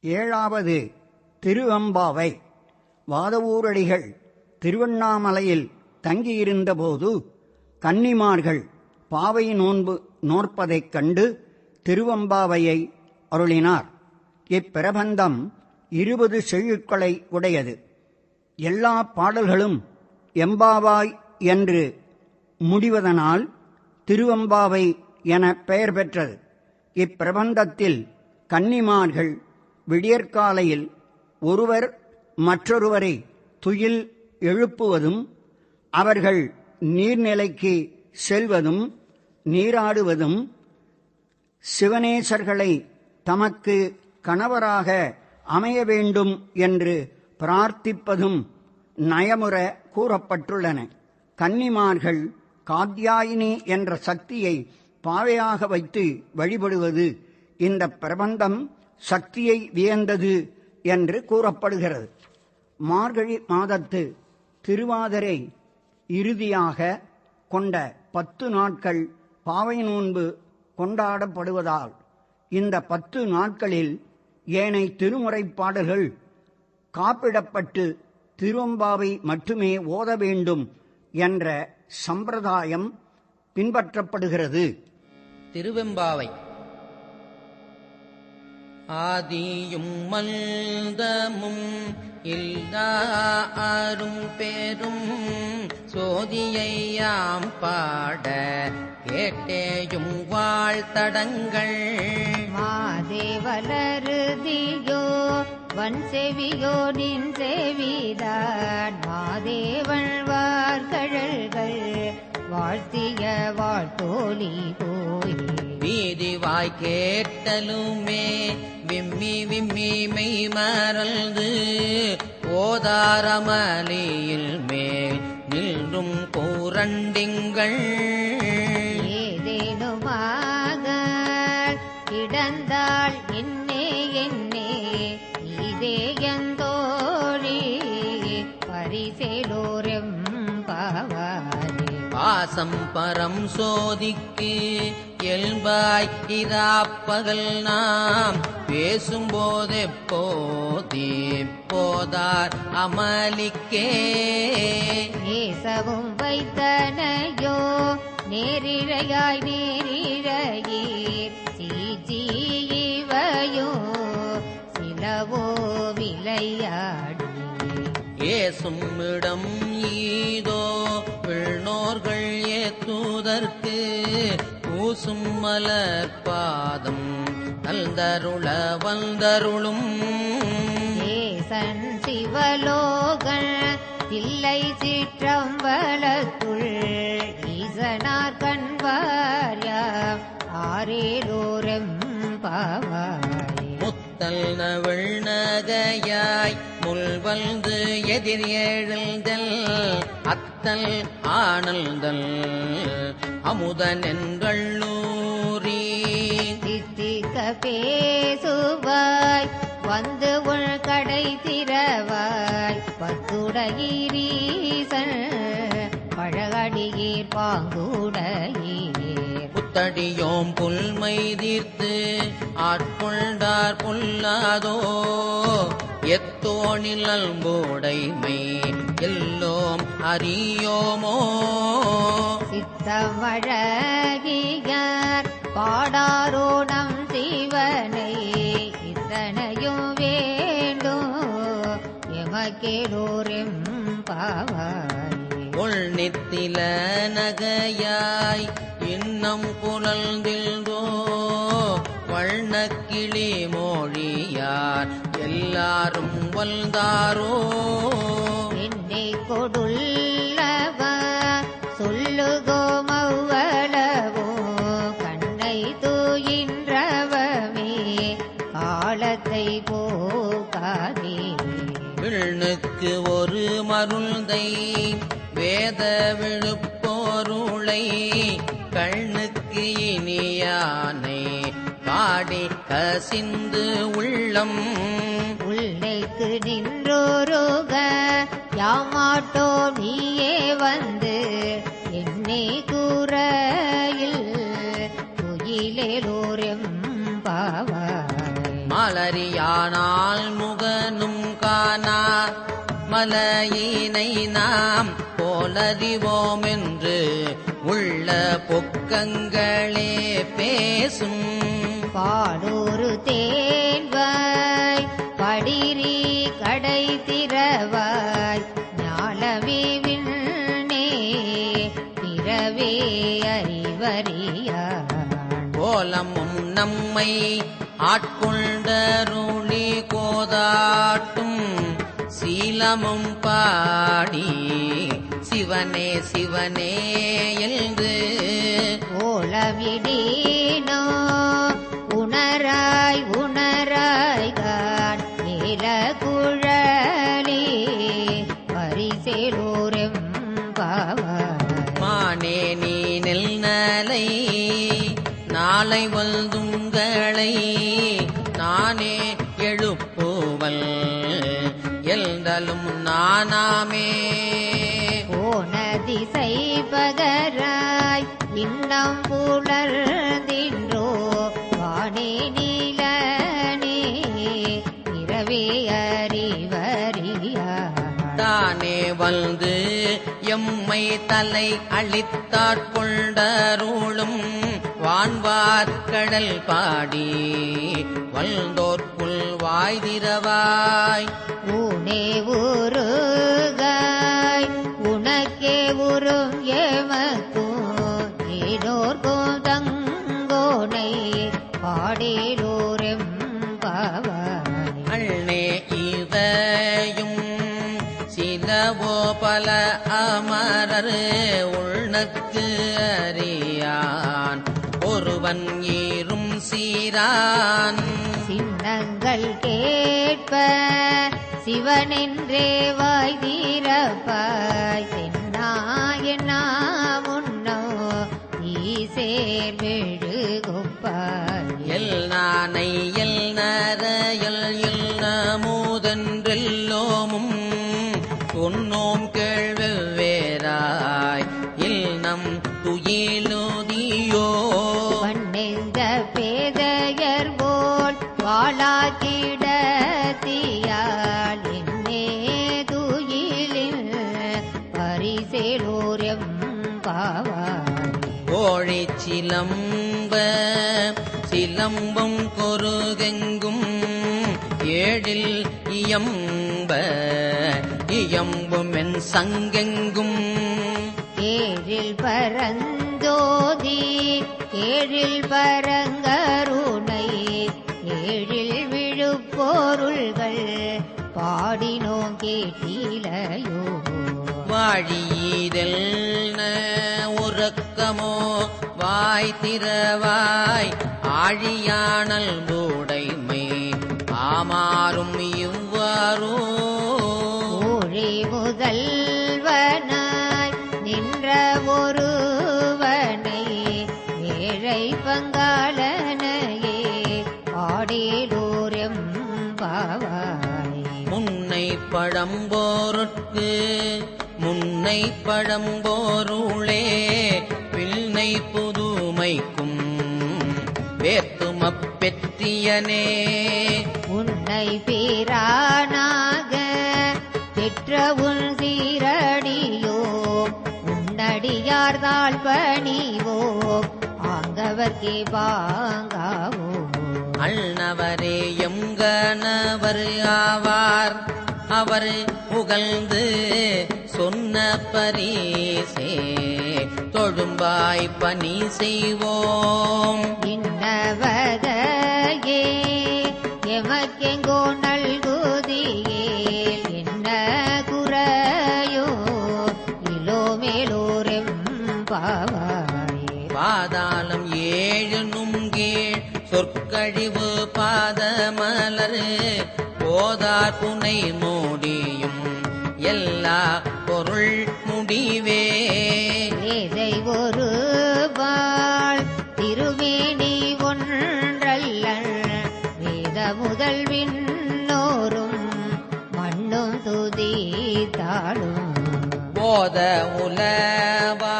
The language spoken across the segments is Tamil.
ஏழாவது திருவம்பாவை வாதவூரடிகள் திருவண்ணாமலையில் தங்கியிருந்தபோது கன்னிமார்கள் பாவை நோன்பு நோற்பதைக் கண்டு திருவம்பாவையை அருளினார். இப்பிரபந்தம் இருபது செழுக்களை உடையது. எல்லா பாடல்களும் எம்பாவாய் என்று முடிவதனால் திருவம்பாவை என பெயர் பெற்றது. இப்பிரபந்தத்தில் கன்னிமார்கள் விடியற்காலையில் ஒருவர் மற்றொருவரை துயில் எழுப்புவதும் அவர்கள் நீர்நிலைக்கு செல்வதும் நீராடுவதும் சிவனேசர்களை தமக்கு கணவராக அமைய வேண்டும் என்று பிரார்த்திப்பதும் நயமுற கூறப்பட்டுள்ளன. கன்னிமார்கள் காத்யாயினி என்ற சக்தியை பாவையாக வைத்து வழிபடுவது இந்த பிரபந்தம் சக்தியை வியந்தது என்று கூறப்படுகிறது. மார்கழி மாதத்து திருவாதிரை இறுதியாக கொண்ட பத்து நாட்கள் பாவை நோன்பு கொண்டாடப்படுவதால் இந்த பத்து நாட்களில் ஏனை திருமுறை பாடல்கள் காப்பிடப்பட்டு திருவம்பாவை மட்டுமே ஓத வேண்டும் என்ற சம்பிரதாயம் பின்பற்றப்படுகிறது. திருவெம்பாவை ஆதியும் மந்தமும் இல்லா அரும் பெரும் சோதியையாம் பாட கேட்டேயும் வாழ்த்தடங்கள். மாதேவலருதியோ வன் செவியோ நின் செவிதான் மாதேவன் வார்கழல்கள் வாழ்த்திய வாழ்த்தோழி போய் வீதி வாய் கேட்டலுமே விம்மி விம்மி மெய் மறந்து ஓதாரமலியில் மேல் நின்றும் கூரண்டிங்கள் ஏதேனுமாக கிடந்தாள் என்னே என்னே இதேயந்தோழி பரிசேலோரெம் பாவாரே பாசம் பரம் சோதிக்கு எல்பாய் இராப்பகல் நாம் பேசும்போதே போதே போதார் அமலிக்கே ஏசவும் வைத்தனையோ நேரிழையாய் நேரிழையீர். சீஜீவையோ சிலவோ விளையாடி ஏசும் இடம் ஈதோ பூசும் மலர் பாதம் நல்தருள வந்தருளும் ஏசன் சிவலோகன் தில்லை சிற்றம்பலத்துள் ஈசனார் கண்வார்யாம் ஆரேலோரெம் பாவாயே முத்தல் நவள் நகையாய் முள் வந்து எதிர் எழுந்தல் அத்தல் ஆனல்தல் அமுதன் என்றள்ளூரி பேசுவாய் வந்து உள் கடை திறவாய் பத்துடையீரீசன் பழகடியீர் பாங்குடையீர். புத்தடியோம் புல்மை தீர்த்து ஆட்கொண்டார் புல்லாதோ எத்தோணில் அல்போடைமை எல்லோம் அறியோமோ. சித்தமழகியார் பாடாரோ எமக்கேடோரெம் பாவாயே உள் நித்தில நகையாய் இன்னம் புலந்தில்தோ வண்ணக்கிளி மொழியார் எல்லாரும் வந்தாரோ. என்னை கொடுள்ளவ மருந்தை வேத விழுப்போருளை கண்ணுக்கு இனியானை பாடி கசிந்து உள்ளம். உள்ளைக்கு நின்றோருக யாமாட்டோ நீயே வந்து என்னை கூறையில். துயிலேலோரெம் பாவாய் மாலரியானால் முகனும் காணா மலையினை நாம் போலறிவோம் என்று உள்ள பொக்கங்களே பேசும். பாடூரு தேன்வாய் படிரி கடை திறவாய் ஞாலமே விண்ணே பிறவே அறிவறியான். கோலமும் நம்மை ஆட்கொண்டருளி கோதாட்டும். சீலமும் பாடி சிவனே சிவனே என்று ஓலவிடீனோ உணராய் உணராய் கான் நீல குழலி பரிசேலூரெம் மானே நீ நெல் நலை நாளை வல்துங்களை நானாமே போன திசை பகராய் இன்னம் புலர்ந்தின்றோ வானே நீலனே இரவே அறிவறியான் தானே வந்து எம்மை தலை அழித்தாட்கொண்டருளும் வான்வார்கடல் பாடி வல்தோர்க்குள் வாய்திரவாய். ஊனே உருகாய் உனக்கே உரும் ஏமக்கும் ஏனோர்க்கும் தங்கோனை பாடேலோரெம் பாவாய் அண்ணே இதையும் சிலவோ பல அமரர் உள்நக்கு அறியான். ஒருவன் ஏறும் சீரான். சின்னங்கள் கேட்ப சிவனென்றே வாய் தீரப்பாய். தென்னாயனா முன்னோ ஈசேர் விழுகுப்பாய் எல் நானை எல் நரையல் எல் நமுதன்றெல்லோமும் சிலம்பம் கொருகெங்கும் ஏழில் இயம்ப இயம்பும் என் சங்கெங்கும். ஏழில் பரந்தோதி ஏழில் பரங்கருணை ஏழில் விழுப்பொருள்கள் பாடினோ கேட்டிலையோ. வாழியீதல் உறக்கமோ? வாய் திறவாய் ஆழியானல் பூடைமை ஆமாறும் இவ்வாறோ? ஊழி முதல்வனாய் நின்ற ஒருவனை ஏழை பங்காளனையே ஆடேலோரம் பாவாய் முன்னை பழம்போருக்கு முன்னை பழம்போருளே பிள்ளை புதுமைக்கும் வேத்துமப் பெற்றியனே. உன்னை பேரானாக பெற்ற உன் சீரடியோ உன்னடியார்தாள் பணிவோம் ஆங்கவர்க்கே பாங்காவோ அண்ணவரே எங்கனவர் ஆவார். அவர் புகழ்ந்து சொன்ன பரிசே தொழும்பாய் பணி செய்வோம். இன்னவகையே எமக்கெங்கோ நல்குதியேல் என்ன குறையோ இலோ மேலோரெம் பாவாயே பாதாளம் ஏழு நுங்கீழ் சொற்கழிவு பாதமலர் போதார் புனை மூடியும் எல்லா பொருள் முடிவே. வேதை ஒரு பால் திருமேனி ஒன்றல்ல வேத முதல் விண்ணோரும் மண்ணும் துதித்தாளும் போத உலவா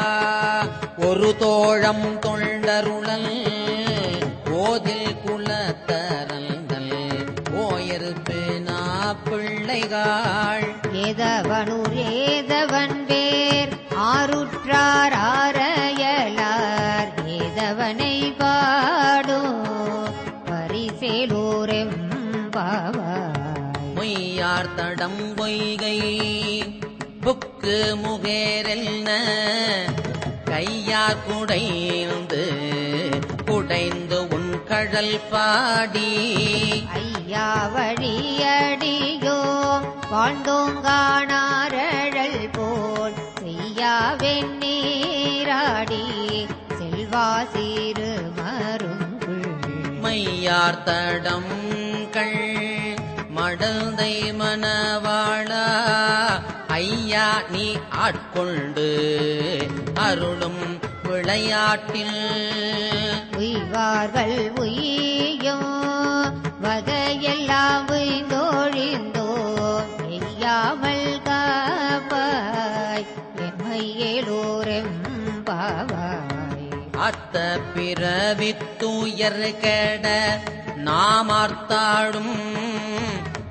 ஒரு தோழம் தொண்டருளல் போதில் குலத்தரல்கள் பிள்ளைகாள் ஏதவனூர் ஏதவன் பேர் ஆருற்றார் ஆரையலார். ஏதவனை பாடும் பரிசேலூரெம் மொய்யார் தடம் பொய்கை புக்கு முகேரெல்ன கையார் குடைந்து குடைந்து உன் கழல் பாடி. ஐயா வழியடியோ வாழ்ந்தோங்கானாரழல் போல் செய்யாவென் நீராடி செல்வா சீரு மருங்குள். மையார் தடம் கள் மடந்தை மணவாளா? ஐயா நீ ஆட்கொண்டு அருளும் விளையாட்டில். உய்வார்கள் உய்யும் வகையெல்லாம் உய்ந்தோழிந்தோ எய்யாமல் காப்பாய் எம்மையேலோரெம் பாவாய் அத்த பிறவித்துயர் கெட நாமார்த்தாடும்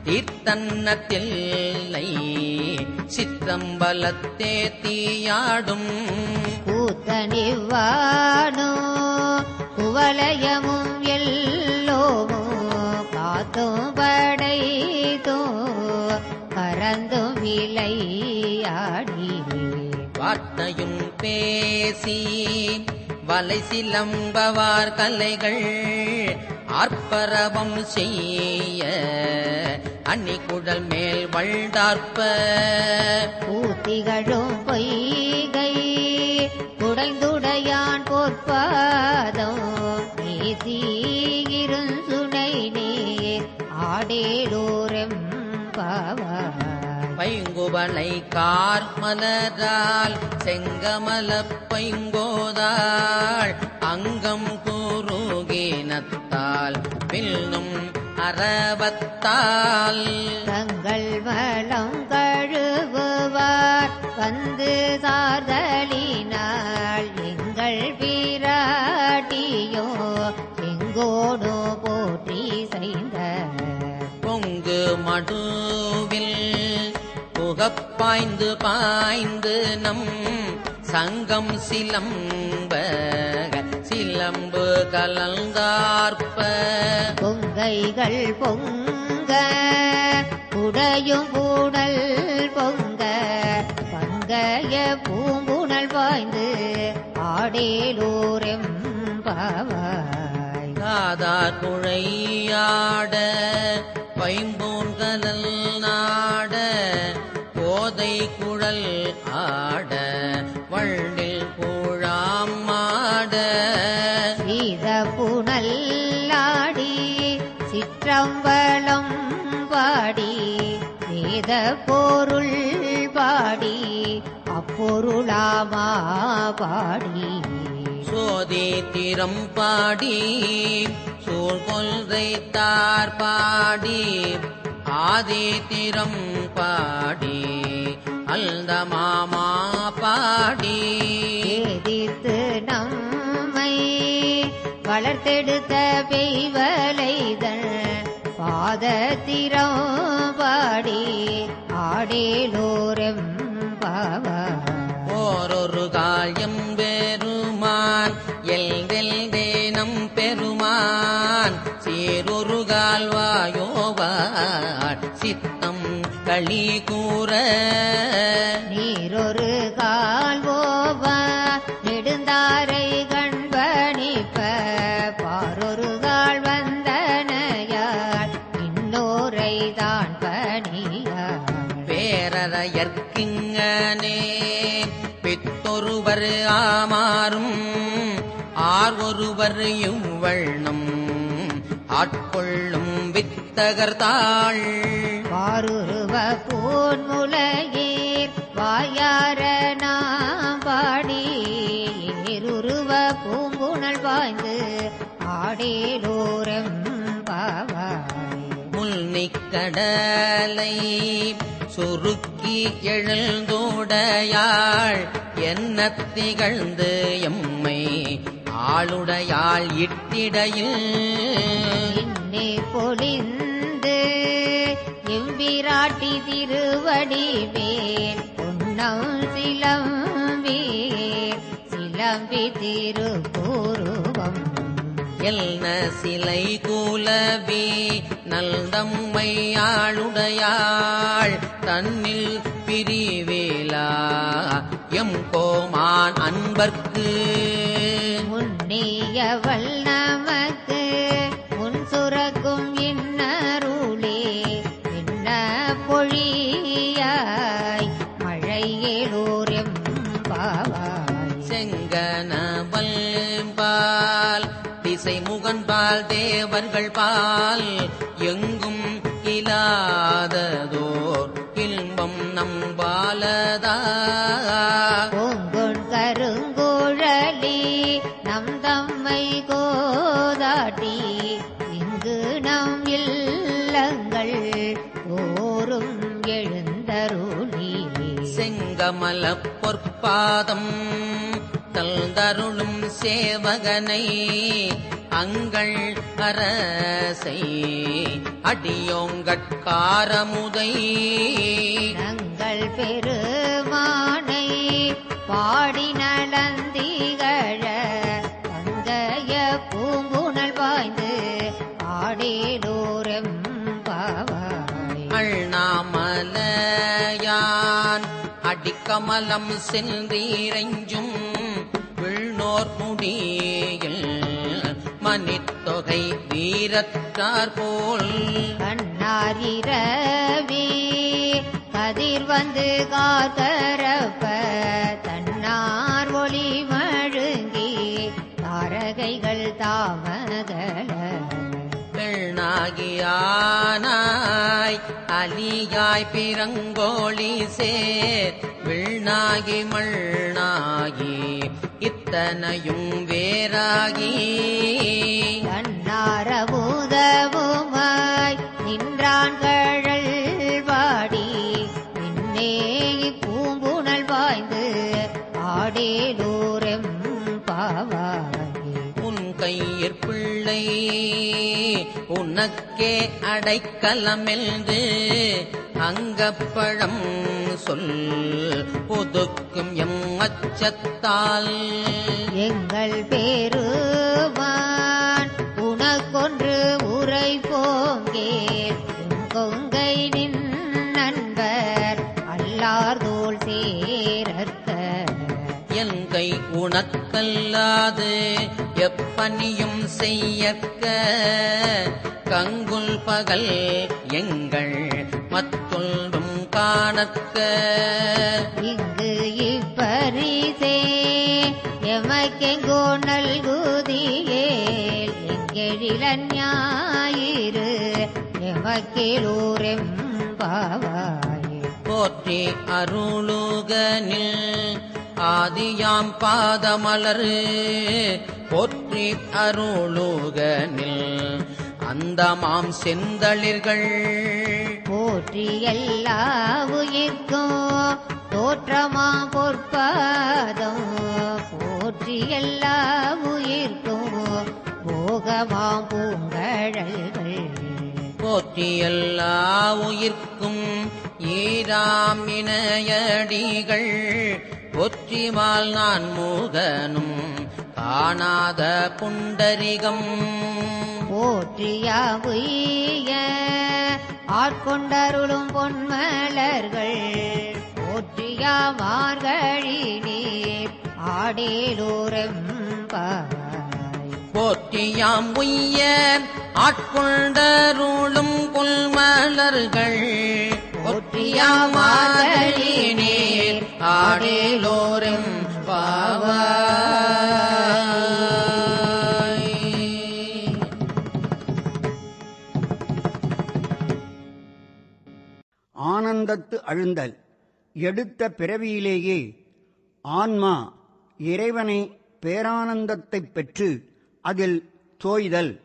தீர்த்தன்னத்தில்லை சித்தம்பலத்தே தீயாடும். கூத்தனிவானோ பேசி வலை சிலம்பவார் கலைகள் ஆர்ப்பரவம் செய்ய அன்னிக்குடல் மேல் வள்டார்ப்ப பூத்திகளும் பொய்கை பைங்குவளை கார் மலரால் செங்கமல பைங்கோதாள் அங்கம் குருகினத்தால் பின்னும் அறவத்தால் தங்கள் வளம் கழுவுவார் வந்து சார்தலினால் எங்கள் பிராட்டியோ எங்கோடு போற்றி செய்த. பொங்கு மடுவில் புகப்பாய்ந்து பாய்ந்து நம் சங்கம் சிலம்ப சிலம்பு கலந்தார்ப்ப. பொங்கைகள் பொங்க குடையும் பூணல் பொங்க பங்கைய பூம்புணல் பாய்ந்து ஆடேலோரெம் பாவாய் காதார் குழையாட பைம்பூன்கலல் நாட கோதை குழல் ஆட வள்ளில் கூழாம் மாட. சீத புனல்லாடி சிற்றம்பலம் பாடி வேத பொருள் பாடி அப்பொருளாமா பாடி. சோதி திறம் பாடி சூழ்கொள்கை தார் பாடி ஆதி திறம் பாடி. அல்த மாமா பாடி. ஏதித்து நம்மை வளர்த்தெடுத்த பெய்வலைதன் பாதத்திரம் பாடி ஆடேலோரெம் பாவா ஓரொரு காயம் பெருமான் எல்தெல் தேனம் பெருமான் சீரொரு கால்வாயோவார். சித்தம் களி கூற. நீரொரு கால்வோவா நெடுந்தாரை கண்பணிப்ப. பாரொரு கால் வந்தனையாள் இன்னோரை தான் பணியாள் பேரறையற்கிங்கனே பித்தொருவர் ஆமாறும் ஆர் ஒருவர் இவ்வண்ணம் ஆட்கொள்ளும் வித்தகர்தாள். பாருருவ பூன்முலையீர் வாயார நாம் பாடி ஏருருவ பூங்குணல் வாய்ந்து ஆடேலோரம் பாவாய். முன்னிக் கடலை சுருக்கி எழுந்தோடையாள் என்ன திகழ்ந்து எம்மை ஆளுடையாள் இட்டிடையில். திருப்பூருவம் என்ன சிலை கூலவி நல்தம்மையாளுடையாள் தன்னில் பிரிவேலா எம் கோமான் அன்பர்க்கு. முன்னியவள் திசை முகன்பால் தேவர்கள் பால் எங்கும் இலாததோர் இன்பம் நம்பாலதா? பூங்குண் கருங்குழலி நம் தம்மை கோதாட்டி இங்கு நம் இல்லங்கள் ஓரும் எழுந்தருளி. செங்கமல பொற்பாதம் தல்தருளும் சேவகனை அங்கள் அரசை அடியோங்கட்காரமுதை. நங்கள் பெருமானை பாடி நலந்திகழ தங்கைய பூங்குணல் பாய்ந்து ஆடேலோரம் அண்ணாமலையான் அடிக்கமலம் சென்றீரைஞ்சும் விண்ணோர் முடியில் மணித்தொகை வீரத்தார் போல். கண்ணாரிரவி கதிர் வந்து காத்தரப்ப தன்னார் ஒளி மழுங்கி தாரகைகள் தாமகல பெண்ணாகியானாய் அலியாய் பிறங்கோழி சேர் விண்ணாகி மண்ணாகி இத்தனையும் வேறாகி. கண்ணாரபூதவுமாய் நின்றான் கழல் வாடி. நின்னே பூம்புணல் பாய்ந்து ஆடேலூரம் பாவாய் உன் கையிற் பிள்ளை உனக்கே அடைக்கலமென்று அங்கப்பழம் சொல் ஒதுக்கும் எம் அச்சத்தால் எங்கள் பேருவான் உனக்கொன்று உரை போங்கேல். கொங்கை நின் நண்பர் அல்லார் தோல் சேரற்க. என் கை உனக்கல்லாது எப்பணியும் செய்யக்க கங்குல் பகல் எங்கள் மத்தொன்றும் காணக்க. இங்கு இப்பரிசே எமக்கெங்கோ நல்குதியேல் எங்கெழிலன் ஞாயிறு எமக்கேலூரெம் பாவாயே போற்றி அருளுகனில் ஆதியாம் பாதமலரு. போற்றி அருளுகனில் அந்தமாம் செந்தளிர்கள். போற்றி எல்லா உயிர்க்கும் தோற்றமா பொற்பாதம். போற்றி எல்லா உயிர்க்கும் போகமாம் பூங்கழல்கள். போற்றி எல்லா உயிர்க்கும் ஈராம் இணையடிகள். ஒற்றிமால் நான் மூகனும் காணாத புண்டரிகம். போற்றியா உய்ய ஆட்கொண்டருளும் பொன்மலர்கள் போற்றியா நீர் ஆடேலோரம் போற்றியாம் உய்ய ஆட்கொண்டருளும் பொன்மலர்கள் போற்றியாம் மாதழி நீர் ஆடேலோரும் அழுந்தல். எடுத்த பிறவியிலேயே ஆன்மா இறைவனை பேரானந்தத்தைப் பெற்று அதில் தோய்தல்.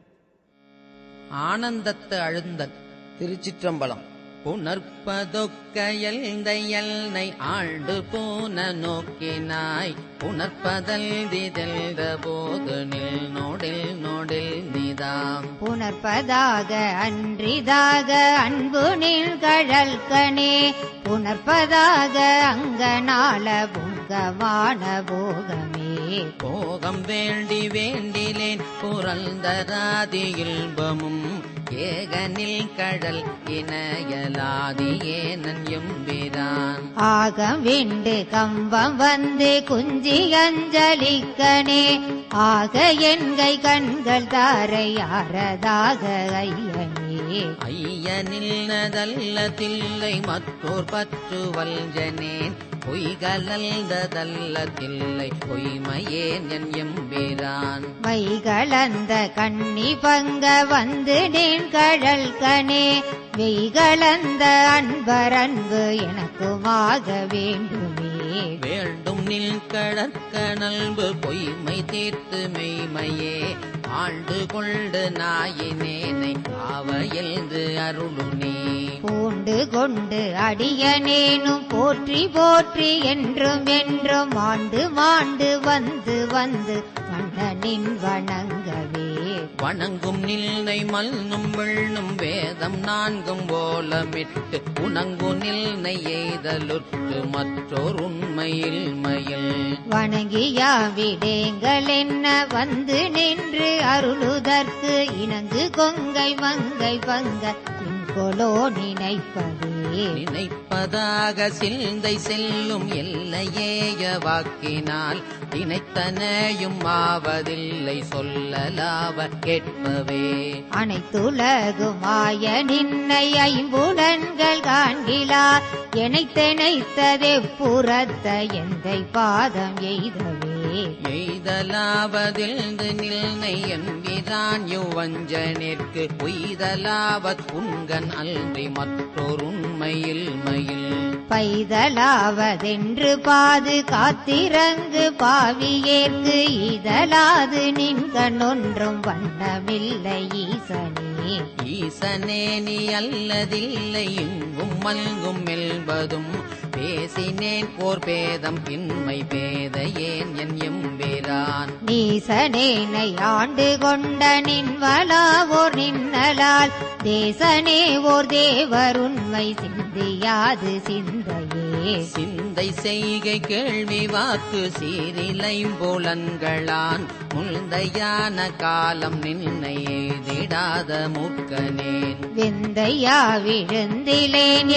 ஆனந்தத்து அழுந்தல். திருச்சிற்றம்பலம். புணர்ப்பதொக்க எல்தை எல்லை ஆண்டு போன நோக்கினாய். புணர்ப்பதல்திதெல்த போது நில் நோடில் நோடில் நிதாம் புணர்ப்பதாக அன்றிதாக அன்பு நில் கழல்கனே. புணர்ப்பதாக அங்கனால புங்கமான போகமே. போகம் வேண்டி வேண்டிலேன் புரந்தராதி இல்பமும் ஏகனில் கடல் இணையலாதி ஏனன் எம்பிரான். ஆகம் விண்டு கம்பம் வந்து குஞ்சி அஞ்சலிக்கனே ஆக என்கை கண்கள் தாரை ஆரதாக ஐயனே. ஐயனில் நதல்ல தில்லை மற்றோர் பற்று பொய்கலந்ததல்லதில்லை. பொய்மையேன் என் எம்பிரான். வைகளந்த கண்ணி பங்க வந்து கடல் கழல் கனே. வெய்களந்த அன்பரன்பு எனக்குமாக வேண்டும். வேண்டும் நில் கடற்க நல்பு பொய்மை தீர்த்து மெய்மையே. ஆண்டு கொண்டு நாயினேனை ஆவையெழுந்து அருளுனே. பூண்டு கொண்டு அடியனேனும் போற்றி போற்றி என்றும் என்றும் ஆண்டு மாண்டு வந்து வந்து மன்னனின் வணங்கவே. வணங்கும் நில்லை மல்னும் வெள்ளும் வேதம் நான்கும் ஓலமிட்டு உணங்கு நில்னை எய்தலுற்று மற்றோர் உண்மையில் மயில் வணங்கியா விடேங்கள் என்ன வந்து நின்று அருளுதற்கு இணங்கு கொங்கை மங்கை பங்க கொலோ நினைப்பதே. நினைப்பதாக சிந்தை செல்லும் எல்லையேய வாக்கினால் நினைத்தனையும் ஆவதில்லை சொல்லலாவ கேட்பவே. அனைத்துலகுமாய நின்னை ஐம்புலன்கள் காண்கிலார். எனைத்தெனைத்ததே புறத்த எந்தை பாதம் எய்தவே. எய்தலாவதில்து நில்னை என்பிரான் யுவஞ்சனிற்கு பொய்தலாவத் உண்கன் அல்றி மற்றொருண்மையில் மயில். பைதலாவதென்று பாது காத்திறங்கு பாவியேற்கு இதலாது நின்கணொன்றும் வண்ணமில்லை ஈசனே. ஈசனே நீ அல்லதில்லை இங்கும் மல்கும் மெல்வதும். பேசினேன் போர் பேதம் இன்மை பேத ஏன் என் எம்பிரான். நீசனேனை ஆண்டு கொண்ட நின்வலா ஓர் நின்னலால். தேசனே ஓர் தேவருண்மை சிந்தியாது சிந்தைய. சிந்தை செய்கை கேள்வி வாக்கு சீரிலை போலன்களான் முழுந்தையான காலம் நின்னையே திடாத மூக்கனேன் விந்தையா விழுந்திலேன்